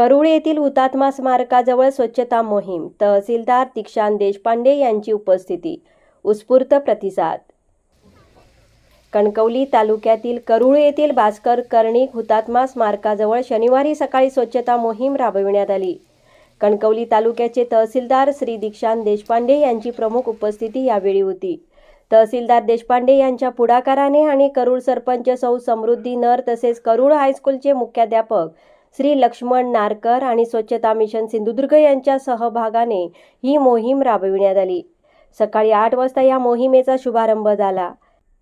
करूळ येथील हुतात्मा स्मारकाजवळ स्वच्छता मोहीम तहसीलदार दीक्षांत देशपांडे यांची उपस्थिती उत्स्फूर्त प्रतिसाद. कणकवली तालुक्यातील करूळ येथील भास्कर कर्णिक हुतात्मा स्मारकाजवळ शनिवारी सकाळी स्वच्छता मोहीम राबविण्यात आली. कणकवली तालुक्याचे तहसीलदार श्री दीक्षांत देशपांडे यांची प्रमुख उपस्थिती यावेळी होती. तहसीलदार देशपांडे यांच्या पुढाकाराने आणि करूळ सरपंच सौ समृद्धी नर तसेच करूळ हायस्कूलचे मुख्याध्यापक श्री लक्ष्मण नारकर आणि स्वच्छता मिशन सिंधुदुर्ग यांच्या सहभागाने ही मोहीम राबविण्यात आली. सकाळी आठ वाजता या मोहिमेचा शुभारंभ झाला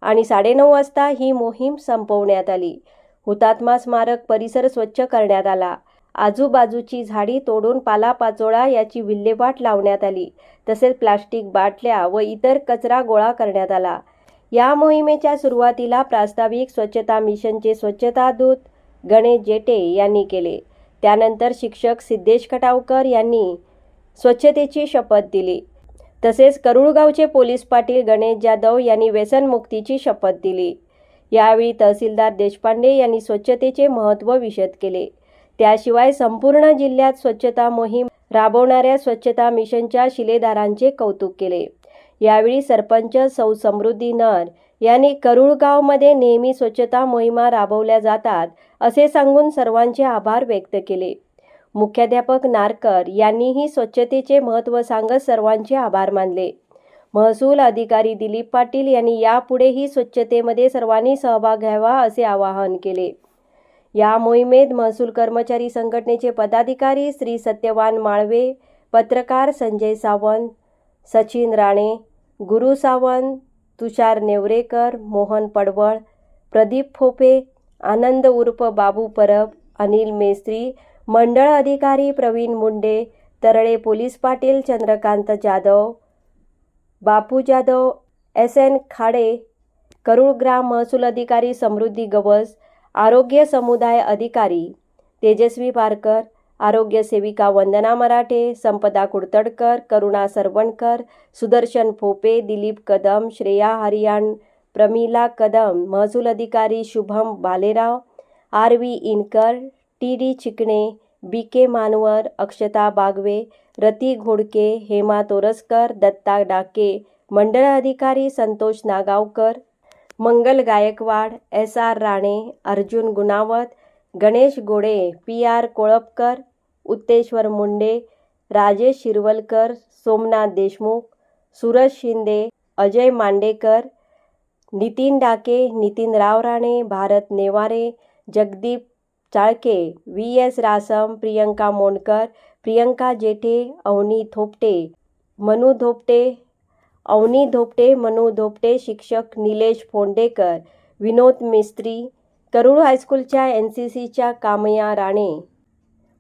आणि साडेनऊ वाजता ही मोहीम संपवण्यात आली. हुतात्मा स्मारक परिसर स्वच्छ करण्यात आला. आजूबाजूची झाडी तोडून पालापाचोळा याची विल्हेवाट लावण्यात आली. तसेच प्लास्टिक बाटल्या व इतर कचरा गोळा करण्यात आला. या मोहिमेच्या सुरुवातीला प्रास्ताविक स्वच्छता मिशनचे स्वच्छता दूत गणेश जेटे यांनी केले. त्यानंतर शिक्षक सिद्धेश खटावकर यांनी स्वच्छतेची शपथ दिली. तसेच करुळगावचे पोलीस पाटील गणेश जाधव यांनी व्यसनमुक्तीची शपथ दिली. यावेळी तहसीलदार देशपांडे यांनी स्वच्छतेचे महत्त्व विशद केले. त्याशिवाय संपूर्ण जिल्ह्यात स्वच्छता मोहीम राबवणाऱ्या स्वच्छता मिशनच्या शिलेदारांचे कौतुक केले. यावेळी सरपंच सौ समृद्धी नर यांनी करुळगावमध्ये नेहमी स्वच्छता मोहिमा राबवल्या जातात असे सांगून सर्वांचे आभार व्यक्त केले. मुख्याध्यापक नारकर यांनीही स्वच्छतेचे महत्त्व सांगत सर्वांचे आभार मानले. महसूल अधिकारी दिलीप पाटील यांनी यापुढेही स्वच्छतेमध्ये सर्वांनी सहभाग घ्यावा असे आवाहन केले. या मोहिमेत महसूल कर्मचारी संघटनेचे पदाधिकारी श्री सत्यवान माळवे पत्रकार संजय सावंत सचिन राणे गुरु सावंत तुषार नेवरेकर मोहन पडवळ प्रदीप फोपे आनंद उर्फ बाबू परब अनिल मेस्त्री मंडळ अधिकारी Praveen Munde Tarale police patil Chandrakant Jadhav Bapu Jadhav S N Khade करुळग्राम महसूल अधिकारी समृद्धी गवस आरोग्य समुदाय अधिकारी तेजस्वी पारकर आरोग्य सेविका वंदना मराठे संपदा कुडतडकर करुणा सरवणकर सुदर्शन फोपे दिलीप कदम श्रेया हरियाण प्रमिला कदम महसूल अधिकारी Shubham Balerao R V Inkar T D Chikane B K Manwar Akshata Bagwe Rati Ghodke Hema Toraskar Datta Dake मंडळ अधिकारी Santosh Nagavkar Mangal Gaikwad S R Rane Arjun Gunawat Ganesh Gode P R Kolapkar Utteshwar Munde Rajesh Shirwalkar Somnath Deshmukh Suraj Shinde Ajay Mandekar Nitin Dake Nitin Rao Rane Bharat Neware Jagdeep Chalke V S Rasam Priyanka Mondkar Priyanka Jethe Avani Thopte Manu Dhopte Avani Dhopte Manu Dhopte शिक्षक निलेश फोंडेकर विनोद मिस्त्री करूळ हायस्कूलच्या N C सीच्या कामया राणे.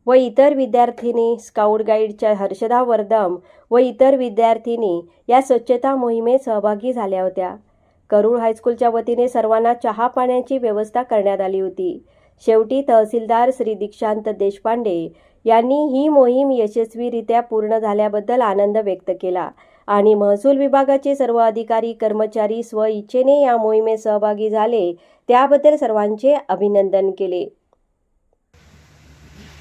व इतर विद्यार्थिनी scout गाईडच्या Harshada Vardam व इतर विद्यार्थिनी या स्वच्छता मोहिमेत सहभागी झाल्या होत्या. करूळ हायस्कूलच्या वतीने सर्वांना चहा पाण्याची व्यवस्था करण्यात आली होती. शेवटी तहसीलदार श्री दीक्षांत देशपांडे यांनी ही मोहीम यशस्वीरित्या पूर्ण झाल्याबद्दल आनंद व्यक्त केला आणि महसूल विभागाचे सर्व अधिकारी कर्मचारी स्वइच्छेने या मोहिमेत सहभागी झाले त्याबद्दल सर्वांचे अभिनंदन केले.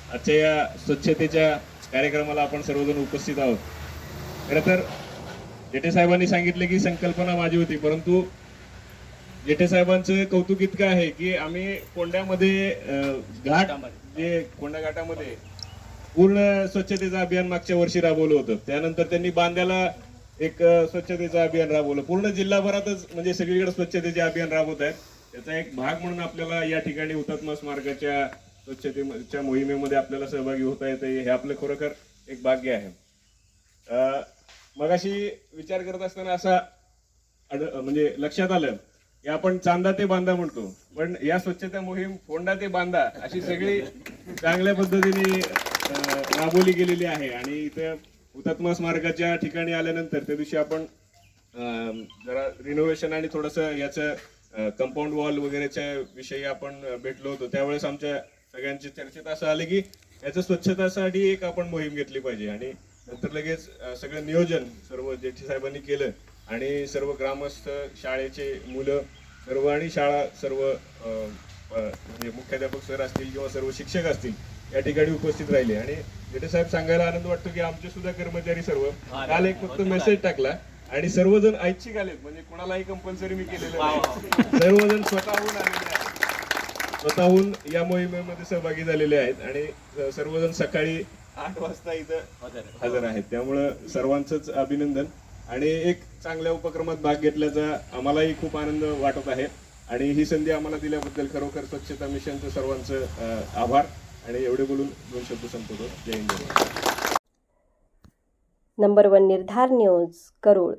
आजच्या या स्वच्छतेच्या कार्यक्रमाला आपण सर्वजण उपस्थित आहोत. खरं तर जेठे साहेबांनी सांगितले की संकल्पना माझी होती परंतु जेठे साहेबांचं कौतुक इतकं आहे की आम्ही कोंड्यामध्ये घाट जे कोंडा घाटामध्ये पूर्ण स्वच्छतेचं अभियान मागच्या वर्षी राबवलं होतं. त्यानंतर त्यांनी बांध्याला एक स्वच्छतेचं अभियान राबवलं. पूर्ण जिल्हाभरातच म्हणजे सगळीकडे स्वच्छतेचे अभियान राबवत आहेत. त्याचा एक भाग म्हणून आपल्याला या ठिकाणी हुतात्मा स्मारकाच्या स्वच्छतेच्या मोहिमेमध्ये आपल्याला सहभागी होता येते हे आपलं खरोखर एक भाग्य आहे. मगाशी विचार करत असताना असा म्हणजे लक्षात आलं की आपण चांदा ते बांधा म्हणतो पण या स्वच्छता मोहीम फोंडा ते बांधा अशी सगळी चांगल्या पद्धतीने राबवली गेलेली आहे. आणि इथं हुतात्मा स्मारकाच्या ठिकाणी आल्यानंतर त्या दिवशी आपण जरा रिनोव्हेशन आणि थोडस याचं कंपाऊंड वॉल वगैरेच्या विषयी आपण भेटलो होतो. त्यावेळेस आमच्या सगळ्यांच्या चर्चेत असं आलं की याचं स्वच्छतासाठी एक आपण मोहीम घेतली पाहिजे. आणि नंतर लगेच सगळं नियोजन सर्व जेठी साहेबांनी केलं आणि सर्व ग्रामस्थ शाळेचे मुलं सर्व आणि शाळा सर्व म्हणजे मुख्याध्यापक सर असतील किंवा सर्व शिक्षक असतील या ठिकाणी उपस्थित राहिले. आणि जेठे साहेब सांगायला आनंद वाटतो की आमचे सुद्धा कर्मचारी सर्व काल एक फक्त मेसेज टाकला आणि सर्वजण ऐच्छिक आलेत. म्हणजे कोणालाही कंपल्सरी मी केलेलं नाही. सर्वजण स्वतःहून आलेले आहेत. स्वतःहून या मोहिमेमध्ये सहभागी झालेले आहेत आणि सर्वजण सकाळी आठ वाजता इथं हजर आहेत. त्यामुळं सर्वांचंच अभिनंदन. आणि एक चांगल्या उपक्रमात भाग घेतल्याचा आम्हालाही खूप आनंद वाटत आहे. आणि ही संधी आम्हाला दिल्याबद्दल खरोखर स्वच्छता मिशनचं सर्वांचं आभार. आणि एवढे बोलून दोन शब्द संपवतो. जय Hind. Number one Nirdhar news Karul.